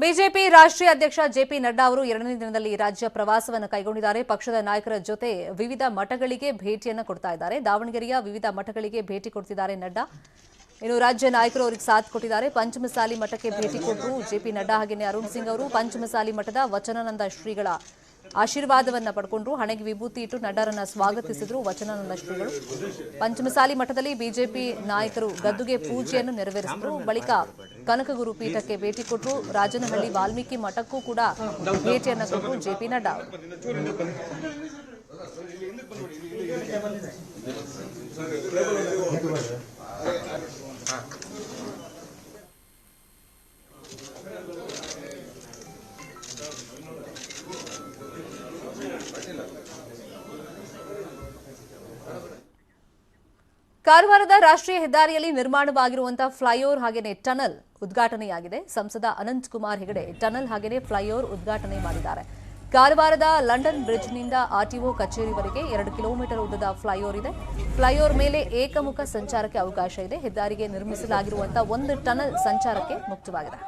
BJP ರಾಷ್ಟ್ರೀಯ ಅಧ್ಯಕ್ಷ JP Nadda ಅವರು ಎರಡನೇ ದಿನದಲ್ಲಿ ರಾಜ್ಯ ಪ್ರವಾಸವನ್ನು ಕೈಗೊಂಡಿದ್ದಾರೆ. ಪಕ್ಷದ ನಾಯಕರ ಜೊತೆ ವಿವಿಧ ಮಠಗಳಿಗೆ ಭೇಟಿಯನ್ನು ಕೊಡ್ತಾ ಇದ್ದಾರೆ. ದಾವಣಗೆರೆಯ ವಿವಿಧ ಮಠಗಳಿಗೆ ಭೇಟಿ ಕೊಡ್ತಿದ್ದಾರೆ ನಡ್ಡಾ. ಇನ್ನು ರಾಜ್ಯ ನಾಯಕರು ಅವರಿಗೆ ಸಾಥ್ ಕೊಟ್ಟಿದ್ದಾರೆ. ಪಂಚಮಸಾಲಿ ಮಠಕ್ಕೆ ಭೇಟಿ ಕೊಟ್ಟರು ಜೆಪಿ ನಡ್ಡಾ ಹಾಗೆಯೇ ಅರುಣ್ ಸಿಂಗ್ ಅವರು ಪಂಚಮಸಾಲಿ ಮಠದ ವಚನಾನಂದ ಶ್ರೀಗಳ ಆಶೀರ್ವಾದವನ್ನ ಪಡ್ಕೊಂಡ್ರು, ಹಣೆಗೆ ವಿಭೂತಿ ಇಟ್ಟು ನಡರನ್ನ ಸ್ವಾಗತಿಸಿದ್ರು, ವಚನ ಶ್ರೀಗಳು ಪಂಚಮಸಾಲಿ ಮಠದಲ್ಲಿ ಬಿಜೆಪಿ ನಾಯಕರು ಗದ್ದುಗೆ ಪೂಜೆಯನ್ನು ನೆರವೇರಿಸಿದ್ರು. ಬಳಿಕ ಕನಕಗುರು ಪೀಠಕ್ಕೆ ಭೇಟಿ ಕೊಟ್ಟರು ರಾಜನಹಳ್ಳಿ ವಾಲ್ಮೀಕಿ ಮಠಕ್ಕೂ ಕೂಡ ಭೇಟಿಯನ್ನು ಕೊಟ್ಟರು ಜೆಪಿ ನಡ್ಡಾ ಅವರು. ಕಾರವಾರದ ರಾಷ್ಟ್ರೀಯ ಹೆದ್ದಾರಿಯಲ್ಲಿ ನಿರ್ಮಾಣವಾಗಿರುವಂತಹ ಫ್ಲೈಓವರ್ ಹಾಗೆಯೇ ಟನಲ್ ಉದ್ಘಾಟನೆಯಾಗಿದೆ. ಸಂಸದ ಅನಂತ್ ಕುಮಾರ್ ಹೆಗಡೆ ಟನಲ್ ಹಾಗೆಯೇ ಫ್ಲೈಓವರ್ ಉದ್ಘಾಟನೆ ಮಾಡಿದ್ದಾರೆ. ಕಾರವಾರದ ಲಂಡನ್ ಬ್ರಿಡ್ಜ್ನಿಂದ ಆರ್ಟಿಒ ಕಚೇರಿವರೆಗೆ ಎರಡು ಕಿಲೋಮೀಟರ್ ಉದ್ದದ ಫ್ಲೈಓವರ್ ಇದೆ. ಫ್ಲೈಓವರ್ ಮೇಲೆ ಏಕಮುಖ ಸಂಚಾರಕ್ಕೆ ಅವಕಾಶ ಇದೆ. ಹೆದ್ದಾರಿಗೆ ನಿರ್ಮಿಸಲಾಗಿರುವಂತಹ ಒಂದು ಟನಲ್ ಸಂಚಾರಕ್ಕೆ ಮುಕ್ತವಾಗಿದೆ.